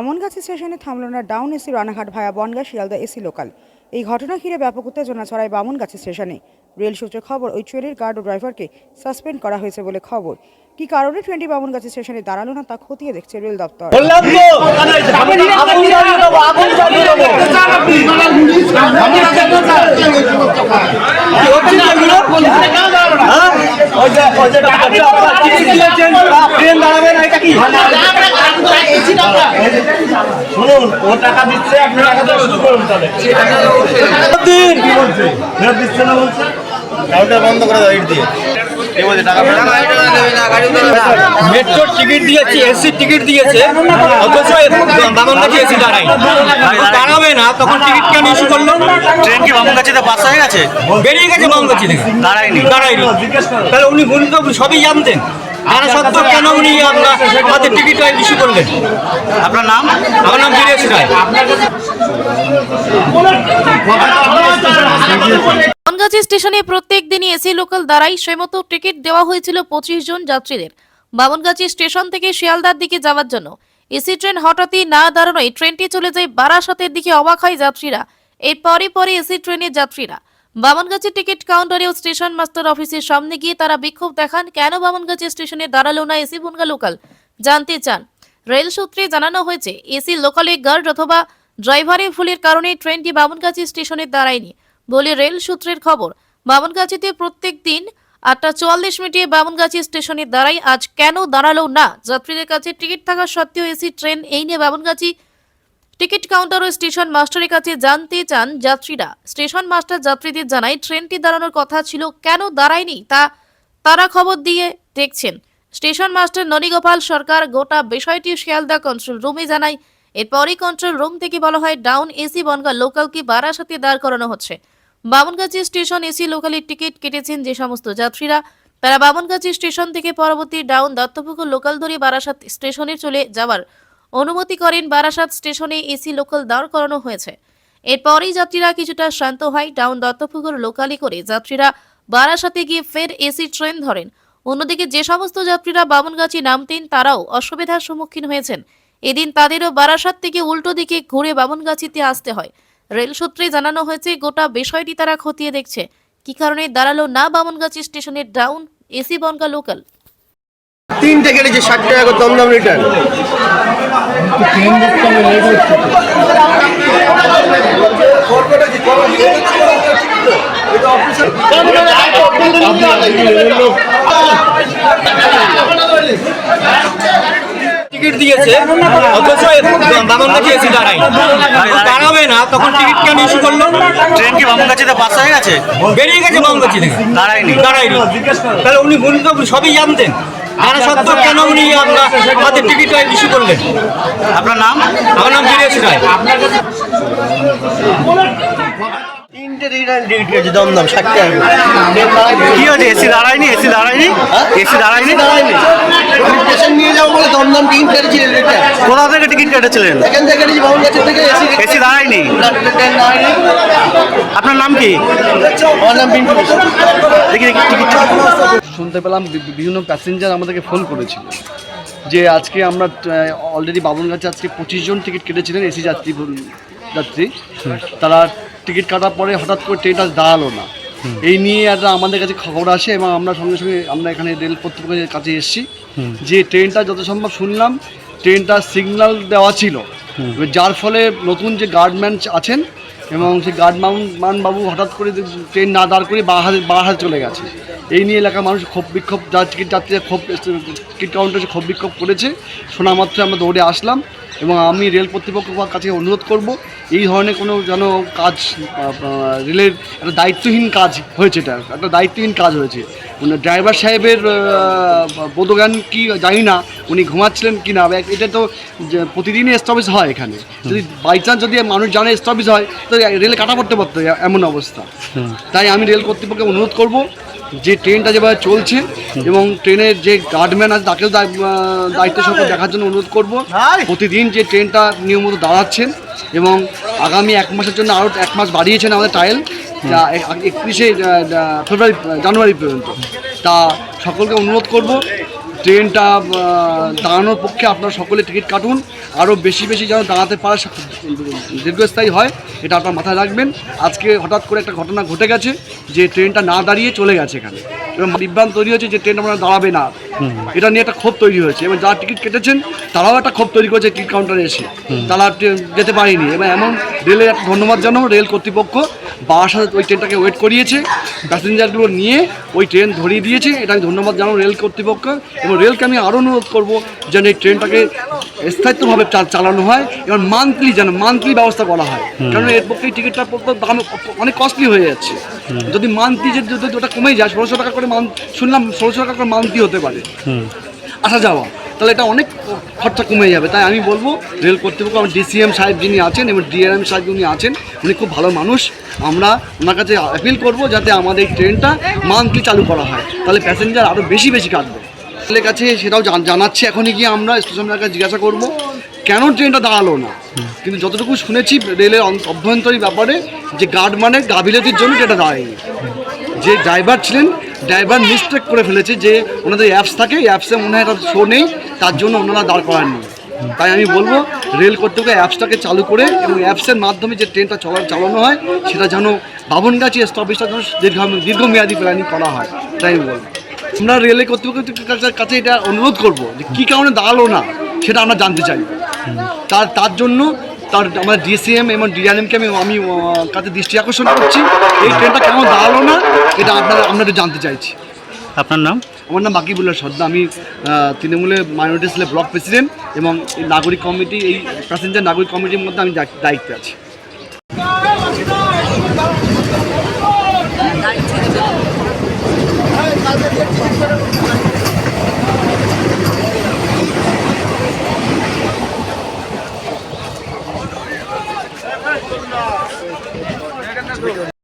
বামনগাছি স্টেশনে থামল না down AC Ranaghat via Bangaon Sealdah AC local এই ঘটনা ঘিরে ব্যাপক উত্তেজনা ছড়ায় বামনগাছি স্টেশনে রেল সূত্রে খবর ওই ট্রেনের গার্ড ও ড্রাইভারকে সাসপেন্ড করা হয়েছে বলে খবর কি কারণে ট্রেনটি বামনগাছি স্টেশনে দাঁড়াল না তা খতিয়ে দেখছে রেল দপ্তর? হ্যাঁ? ওই যে ওই যে টাকাটা আপনার টিকিট দিয়েছেন, ট্রেন দাঁড়াবে না, এটা কি? শুনুন ও টাকা দিচ্ছে আপনি টাকা দেওয়া শুরু করুন তাহলে। দিন। কি বলছে? ফেরত দিচ্ছে না বলছে? গাড়িটা বন্ধ করে দাও ইট দিয়ে। কে বলছে টাকা ফেরত মেট্রোর টিকিট দিয়েছে এসির টিকিট দিয়েছে অথচ বামনগাছি এসি দাঁড়াই দাঁড়াবে না তখন টিকিট কেন ইস্যু করল ট্রেন কি বামুনগাছিতে পাস হয়ে গেছে? বেরিয়ে গেছে বামনগাছি থেকে দাঁড়ায়নি। দাঁড়ায়নি তাহলে উনি উনি সবই জানতেন। স্টেশনে প্রত্যেক দিনই এসি লোকাল দ্বারাই টিকিট দেওয়া হয়েছিল পঁচিশ জন যাত্রীদের। বামনগাছি স্টেশন থেকে শিয়ালদার দিকে যাওয়ার জন্য এসি ট্রেন হঠাৎই না দাঁড়ানোয় ট্রেনটি চলে যায় বারাসাতের দিকে অবাক হয় যাত্রীরা। এর পরে পরে এসি ট্রেনের যাত্রীরা। বামনগাছি টিকিট কাউন্টারে ও স্টেশন মাস্টার অফিসের সামনে গিয়ে তারা বিক্ষোভ দেখান কেন বামনগাছি স্টেশনে দাঁড়াল না এসি বনগা লোকাল? জানতে চান। রেল সূত্রে জানানো হয়েছে, এসি লোকালে গার্ড অথবা ড্রাইভারের ভুলের কারণে ট্রেনটি বামনগাছি স্টেশনে দাঁড়ায়নি। বলে রেল সূত্রের খবর বামনগাছিতে প্রত্যেক দিন আটটা চুয়াল্লিশ মিনিটে বামনগাছি স্টেশনে দাঁড়াই আজ কেন দাঁড়াল না? যাত্রীদের কাছে টিকিট থাকা সত্ত্বেও এসি, ট্রেন এই নিয়ে বামনগাছি কাউন্টার ও স্টেশন মাস্টারের কাছে জানতে চান যাত্রীরা। স্টেশন মাস্টার যাত্রীদের জানায়, ট্রেনটি দাঁড়ানোর কথা ছিল, কেন দাঁড়ায়নি তা তারা খবর দিয়ে দেখছেন। স্টেশন মাস্টার ননীগোপাল সরকার গোটা বিষয়টি শিয়ালদা কন্ট্রোল রুমে জানায়। এরপরই কন্ট্রোল রুম থেকে বলা হয় ডাউন এসি বনগা লোকালকে বারাসাতে দাঁড় করানো হচ্ছে। বামনগাছি স্টেশন এসি লোকালের টিকিট কেটেছেন যে সমস্ত যাত্রীরা। তারা বামনগাছি স্টেশন থেকে পরবর্তী ডাউন দত্তপুকুর লোকাল ধরে বারাসাত স্টেশনে চলে যাওয়ার অনুমতি করেন বারাসাত স্টেশনে এসি লোকাল দাঁড় করানো হয়েছে। এরপরেই যাত্রীরা কিছুটা শান্ত হয়, ডাউন দত্তপুকুর লোকালি করে যাত্রীরা বারাসাতে গিয়ে ফের এসি ট্রেন ধরেন। অন্যদিকে যে সমস্ত যাত্রীরা বামনগাছি নামতেন, তারাও অসুবিধার সম্মুখীন হয়েছেন। এদিন তাদেরও বারাসাত থেকে উল্টো দিকে ঘুরে বামনগাছিতে আসতে হয়। রেল সূত্রে জানানো হয়েছে, গোটা বিষয়টি তারা খতিয়ে দেখছে। কি কারণে দাঁড়াল না বামনগাছি স্টেশনের ডাউন এসি বনগা লোকাল? তিনটে কেটেছে, ষাট টাকা দমদম রিটার্ন টিকিট দিয়েছে। অথচ বামনগাছি এসি দাঁড়াই দাঁড়াবে না তখন টিকিট কেন ইস্যু করল? ট্রেন কি বামুনগাছিতে পাস হয়ে গেছে? বেরিয়ে গেছে থেকে। দাঁড়ায়নি। দাঁড়ায়নি। তাহলে উনি তো সবই জানতেন। সত্ত্বেও কেন উনি আপনার আমাদের টিকিটটা ইস্যু করলেন? আপনার নাম? আমার নাম বীরেশ রায়। তিনটে রিটার্ন টিকিট কেটেছে দমদম কি হয়েছে? এসি দাঁড়ায়নি? এসি দাঁড়ায়নি? এসি দাঁড়ায়নি? দাঁড়ায়নি। আমি স্টেশন নিয়ে যাব বলে দমদম টিকিট কোথা থেকে টিকিট কেটেছিলেন? এখান থেকে কেটেছি থেকে এসি এসি দাঁড়ায়নি? আপনার নাম কি? আমার নাম পিন্টু দেখি দেখি টিকিট শুনতে পেলাম বিভিন্ন প্যাসেঞ্জার আমাদেরকে ফোন করেছিল যে আজকে আমরা অলরেডি বাবনগাছে আজকে পঁচিশ জন টিকিট কেটেছিলেন এসি যাত্রী যাত্রী। তারা টিকিট কাটার পরে হঠাৎ করে ট্রেনটা দাঁড়াল না। এই নিয়ে একটা আমাদের কাছে খবর আসে এবং আমরা সঙ্গে সঙ্গে আমরা এখানে রেল কর্তৃপক্ষের কাছে এসেছি যে ট্রেনটা যত সম্ভব শুনলাম ট্রেনটা সিগন্যাল দেওয়া ছিল। যার ফলে নতুন যে গার্ডম্যান আছেন এবং সেই গার্ড মান বাবু হঠাৎ করে ট্রেন না দাঁড় করে বাহারে বাহারে চলে গেছে। এই নিয়ে এলাকার মানুষ ক্ষোভ বিক্ষোভ যা টিকিট যাত্রীরা ক্ষোভ টিকিট কাউন্টারে ক্ষোভ বিক্ষোভ করেছে। শোনা মাত্র আমরা দৌড়ে আসলাম। এবং আমি রেল কর্তৃপক্ষের কাছে অনুরোধ করব এই ধরনের কোনো যেন কাজ রেলের একটা দায়িত্বহীন কাজ হয়েছে এটা একটা দায়িত্বহীন কাজ হয়েছে। মানে ড্রাইভার সাহেবের বোধজ্ঞান কি জানি না উনি ঘুমাচ্ছিলেন কি না এটা তো প্রতিদিনই স্টপেজ হয় এখানে। যদি বাই চান্স যদি মানুষ জানে স্টপেজ হয় তো রেলে কাটা পড়তে পারতো এমন অবস্থা। তাই আমি রেল কর্তৃপক্ষকে অনুরোধ করব যে ট্রেনটা যেভাবে চলছে এবং ট্রেনের যে গার্ডম্যান আছে তাকেও দায়িত্ব সহ দেখার জন্য অনুরোধ করব। প্রতিদিন যে ট্রেনটা নিয়মিত দাঁড়াচ্ছেন এবং আগামী এক মাসের জন্য আরও এক মাস বাড়িয়েছেন আমাদের ট্রায়াল একত্রিশে ফেব্রুয়ারি জানুয়ারি পর্যন্ত। তা সকলকে অনুরোধ করব। ট্রেনটা দাঁড়ানোর পক্ষে আপনারা সকলে টিকিট কাটুন। আরও বেশি বেশি যেন দাঁড়াতে পারে দীর্ঘস্থায়ী হয়, এটা আপনার মাথায় রাখবেন। আজকে হঠাৎ করে একটা ঘটনা ঘটে গেছে, যে ট্রেনটা না দাঁড়িয়ে চলে গেছে এখানে। এবং বিভ্রান্ত তৈরি হয়েছে যে ট্রেন আপনারা দাঁড়াবে না। এটা নিয়ে একটা ক্ষোভ তৈরি হয়েছে। এবং যারা টিকিট কেটেছেন তারাও একটা ক্ষোভ তৈরি করেছে টিকিট কাউন্টারে এসে। তারা ট্রেন- যেতে পারেনি। এবং এমন রেলের একটা ধন্যবাদ জানাব রেল কর্তৃপক্ষ বারাসাত ওই ট্রেনটাকে ওয়েট করিয়েছে প্যাসেঞ্জারগুলো নিয়ে ওই ট্রেন ধরিয়ে দিয়েছে। এটা আমি ধন্যবাদ জানাব রেল কর্তৃপক্ষ। এবং রেলকে আমি আরও অনুরোধ করব যেন এই ট্রেনটাকে স্থায়িত্বভাবে চালানো হয় এবং মান্থলি যেন মান্থলি ব্যবস্থা করা হয়। কারণ এর পক্ষে টিকিটটা দাম অনেক কস্টলি হয়ে যাচ্ছে। যদি মান্থলি যে যদি ওটা কমে যায় ষোলোশো টাকা করে মান শুনলাম ষোলোশো টাকা করে মান্থলি হতে পারে। আসা যাওয়া। তাহলে এটা অনেক খরচা কমে যাবে। তাই আমি বলব রেল কর্তৃপক্ষ আমার ডিসিএম সাহেব যিনি আছেন এবং ডিআরএম সাহেব যিনি আছেন উনি খুব ভালো মানুষ। আমরা ওনার কাছে অ্যাপিল করব যাতে আমাদের এই ট্রেনটা মান্থলি চালু করা হয়। তাহলে প্যাসেঞ্জার আরও বেশি বেশি কাটবে। রেলের কাছে সেটাও জানাচ্ছি এখনই গিয়ে আমরা স্টেশনের কাছে জিজ্ঞাসা করব কেন ট্রেনটা দাঁড়াল না? কিন্তু যতটুকু শুনেছি রেলের অভ্যন্তরীণ ব্যাপারে যে গার্ড মানে গাফিলতির জন্য ট্রেনটা দাঁড়ায়নি। যে ড্রাইভার ছিলেন ড্রাইভার মিস্টেক করে ফেলেছে যে ওনাদের অ্যাপস থাকে অ্যাপসে মনে হয় শো নেই, তার জন্য ওনারা দাঁড় করাননি। তাই আমি বলব রেল কর্তৃপক্ষ অ্যাপসটাকে চালু করে এবং অ্যাপসের মাধ্যমে যে ট্রেনটা চলা চালানো হয়, সেটা যেন বাবনগাছি স্টপেজটা যেন দীর্ঘ দীর্ঘমেয়াদী প্ল্যানিং করা হয় তাই আমি বলব। আমরা রেলের কর্তৃপক্ষের কাছে এটা অনুরোধ করব, যে কী কারণে দাঁড়াল না, সেটা আমরা জানতে চাই তার তার জন্য তার আমার ডিসিএম এবং ডিআরএমকে আমি আমি কাছে দৃষ্টি আকর্ষণ করছি। এই ট্রেনটা কেন দাঁড়াল না এটা আপনারা আমরা একটু জানতে চাইছি। আপনার নাম? আমার নাম বাকিবুল্লাহ সর্দা আমি তৃণমূলে মাইনরিটি সেলের ব্লক প্রেসিডেন্ট এবং এই নাগরিক কমিটি এই প্যাসেঞ্জার নাগরিক কমিটির মধ্যে আমি দায়িত্বে আছি।